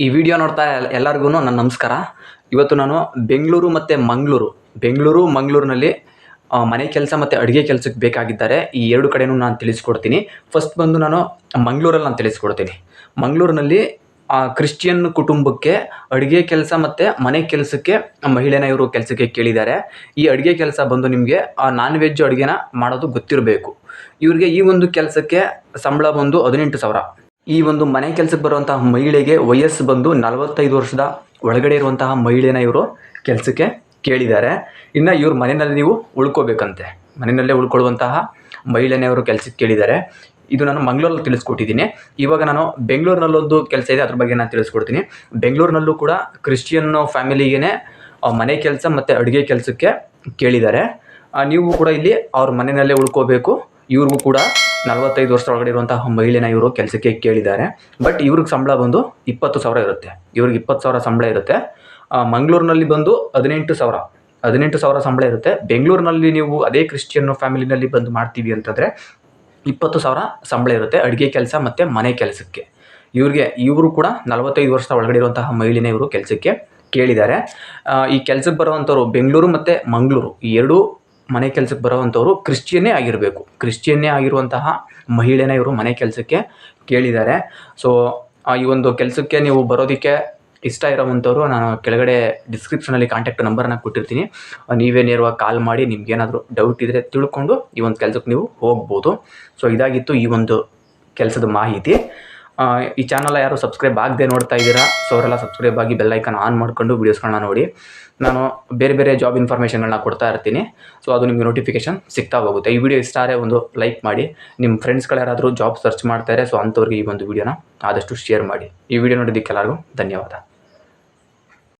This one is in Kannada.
ಈ ವಿಡಿಯೋ ನೋಡ್ತಾ ಎಲ್- ಎಲ್ಲರಿಗೂ ನನ್ನ ನಮಸ್ಕಾರ. ಇವತ್ತು ನಾನು ಬೆಂಗಳೂರು ಮತ್ತು ಮಂಗಳೂರು. ಬೆಂಗಳೂರು, ಮಂಗಳೂರಿನಲ್ಲಿ ಮನೆ ಕೆಲಸ ಮತ್ತು ಅಡುಗೆ ಕೆಲಸಕ್ಕೆ ಬೇಕಾಗಿದ್ದಾರೆ. ಈ ಎರಡು ಕಡೆನೂ ನಾನು ತಿಳಿಸ್ಕೊಡ್ತೀನಿ. ಫಸ್ಟ್ ಬಂದು ನಾನು ಮಂಗಳೂರಲ್ಲಿ ನಾನು ತಿಳಿಸ್ಕೊಡ್ತೀನಿ. ಮಂಗಳೂರಿನಲ್ಲಿ ಕ್ರಿಶ್ಚಿಯನ್ ಕುಟುಂಬಕ್ಕೆ ಅಡುಗೆ ಕೆಲಸ ಮತ್ತು ಮನೆ ಕೆಲಸಕ್ಕೆ ಮಹಿಳೆನ ಇವರು ಕೆಲಸಕ್ಕೆ ಕೇಳಿದ್ದಾರೆ. ಈ ಅಡುಗೆ ಕೆಲಸ ಬಂದು ನಿಮಗೆ ನಾನ್ ವೆಜ್ ಅಡುಗೆನ ಮಾಡೋದು ಗೊತ್ತಿರಬೇಕು. ಇವರಿಗೆ ಈ ಒಂದು ಕೆಲಸಕ್ಕೆ ಸಂಬಳ ಬಂದು ಹದಿನೆಂಟು ಸಾವಿರ. ಈ ಒಂದು ಮನೆ ಕೆಲಸಕ್ಕೆ ಬರುವಂತಹ ಮಹಿಳೆಗೆ ವಯಸ್ಸು ಬಂದು ನಲವತ್ತೈದು ವರ್ಷದ ಒಳಗಡೆ ಇರುವಂತಹ ಮಹಿಳೆನ ಇವರು ಕೆಲಸಕ್ಕೆ ಕೇಳಿದ್ದಾರೆ. ಇನ್ನು ಇವ್ರ ಮನೆಯಲ್ಲಿ ನೀವು ಉಳ್ಕೋಬೇಕಂತೆ. ಮನೆಯಲ್ಲೇ ಉಳ್ಕೊಳ್ಳುವಂತಹ ಮಹಿಳೆನೇ ಅವರು ಕೆಲಸಕ್ಕೆ ಕೇಳಿದ್ದಾರೆ. ಇದು ನಾನು ಮಂಗಳೂರಲ್ಲಿ ತಿಳಿಸ್ಕೊಟ್ಟಿದ್ದೀನಿ. ಇವಾಗ ನಾನು ಬೆಂಗಳೂರಿನಲ್ಲೊಂದು ಕೆಲಸ ಇದೆ, ಅದ್ರ ಬಗ್ಗೆ ನಾನು ತಿಳಿಸ್ಕೊಡ್ತೀನಿ. ಬೆಂಗಳೂರಿನಲ್ಲೂ ಕೂಡ ಕ್ರಿಶ್ಚಿಯನ್ ಫ್ಯಾಮಿಲಿಗೇ ಮನೆ ಕೆಲಸ ಮತ್ತು ಅಡುಗೆ ಕೆಲಸಕ್ಕೆ ಕೇಳಿದ್ದಾರೆ. ನೀವು ಕೂಡ ಇಲ್ಲಿ ಅವ್ರ ಮನೆಯಲ್ಲೇ ಉಳ್ಕೋಬೇಕು. ಇವ್ರಿಗೂ ಕೂಡ ನಲವತ್ತೈದು ವರ್ಷ ಒಳಗಡೆ ಇರುವಂತಹ ಮಹಿಳೆನ ಇವರು ಕೆಲಸಕ್ಕೆ ಕೇಳಿದ್ದಾರೆ. ಬಟ್ ಇವ್ರಿಗೆ ಸಂಬಳ ಬಂದು ಇಪ್ಪತ್ತು ಸಾವಿರ ಇರುತ್ತೆ. ಇವ್ರಿಗೆ ಇಪ್ಪತ್ತು ಸಾವಿರ ಸಂಬಳ ಇರುತ್ತೆ. ಮಂಗಳೂರಿನಲ್ಲಿ ಬಂದು ಹದಿನೆಂಟು ಸಾವಿರ. ಹದಿನೆಂಟು ಸಾವಿರ ಸಂಬಳ ಇರುತ್ತೆ. ಬೆಂಗಳೂರಿನಲ್ಲಿ ನೀವು ಅದೇ ಕ್ರಿಶ್ಚಿಯನ್ ಫ್ಯಾಮಿಲಿನಲ್ಲಿ ಬಂದು ಮಾಡ್ತೀವಿ ಅಂತಂದರೆ ಇಪ್ಪತ್ತು ಸಾವಿರ ಸಂಬಳ ಇರುತ್ತೆ ಅಡುಗೆ ಕೆಲಸ ಮತ್ತು ಮನೆ ಕೆಲಸಕ್ಕೆ. ಇವ್ರಿಗೆ, ಇವರು ಕೂಡ ನಲವತ್ತೈದು ವರ್ಷ ಒಳಗಡೆ ಇರುವಂತಹ ಮಹಿಳೆನೇ ಇವರು ಕೆಲಸಕ್ಕೆ ಕೇಳಿದ್ದಾರೆ. ಈ ಕೆಲಸಕ್ಕೆ ಬರುವಂಥವ್ರು ಬೆಂಗಳೂರು ಮತ್ತು ಮಂಗಳೂರು. ಈ ಎರಡೂ ಮನೆ ಕೆಲಸಕ್ಕೆ ಬರುವಂಥವ್ರು ಕ್ರಿಶ್ಚಿಯನ್ನೇ ಆಗಿರಬೇಕು. ಕ್ರಿಶ್ಚಿಯನ್ನೇ ಆಗಿರುವಂತಹ ಮಹಿಳೆನ ಇವರು ಮನೆ ಕೆಲಸಕ್ಕೆ ಕೇಳಿದ್ದಾರೆ. ಸೊ ಈ ಒಂದು ಕೆಲಸಕ್ಕೆ ನೀವು ಬರೋದಕ್ಕೆ ಇಷ್ಟ ಇರೋವಂಥವ್ರು ನಾನು ಕೆಳಗಡೆ ಡಿಸ್ಕ್ರಿಪ್ಷನಲ್ಲಿ ಕಾಂಟ್ಯಾಕ್ಟ್ ನಂಬರ್ನ ಕೊಟ್ಟಿರ್ತೀನಿ. ನೀವೇ ನೇರವಾಗಿ ಕಾಲ್ ಮಾಡಿ ನಿಮ್ಗೇನಾದರೂ ಡೌಟ್ ಇದ್ದರೆ ತಿಳ್ಕೊಂಡು ಈ ಒಂದು ಕೆಲಸಕ್ಕೆ ನೀವು ಹೋಗ್ಬೋದು. ಸೊ ಇದಾಗಿತ್ತು ಈ ಒಂದು ಕೆಲಸದ ಮಾಹಿತಿ. ಈ ಚಾನಲ್ ಯಾರು ಸಬ್ಸ್ಕ್ರೈಬ್ ಆಗದೆ ನೋಡ್ತಾ ಇದ್ದೀರಾ ಸೊ ಅವರೆಲ್ಲ ಸಬ್ಸ್ಕ್ರೈಬ್ ಆಗಿ ಬೆಲ್ಲೈಕನ್ ಆನ್ ಮಾಡಿಕೊಂಡು ವೀಡಿಯೋಸ್ಗಳನ್ನ ನೋಡಿ. ನಾನು ಬೇರೆ ಬೇರೆ ಜಾಬ್ ಇನ್ಫಾರ್ಮೇಷನ್ಗಳನ್ನ ಕೊಡ್ತಾ ಇರ್ತೀನಿ. ಸೊ ಅದು ನಿಮಗೆ ನೋಟಿಫಿಕೇಶನ್ ಸಿಗ್ತಾ ಹೋಗುತ್ತೆ. ಈ ವಿಡಿಯೋ ಇಷ್ಟ ಒಂದು ಲೈಕ್ ಮಾಡಿ. ನಿಮ್ಮ ಫ್ರೆಂಡ್ಸ್ಗಳು ಯಾರಾದರೂ ಜಾಬ್ ಸರ್ಚ್ ಮಾಡ್ತಾರೆ ಸೊ ಅಂಥವ್ರಿಗೆ ಈ ಒಂದು ವಿಡಿಯೋನ ಆದಷ್ಟು ಶೇರ್ ಮಾಡಿ. ಈ ವಿಡಿಯೋ ನೋಡಿದ್ದಕ್ಕೆ ಎಲ್ಲರಿಗೂ ಧನ್ಯವಾದ.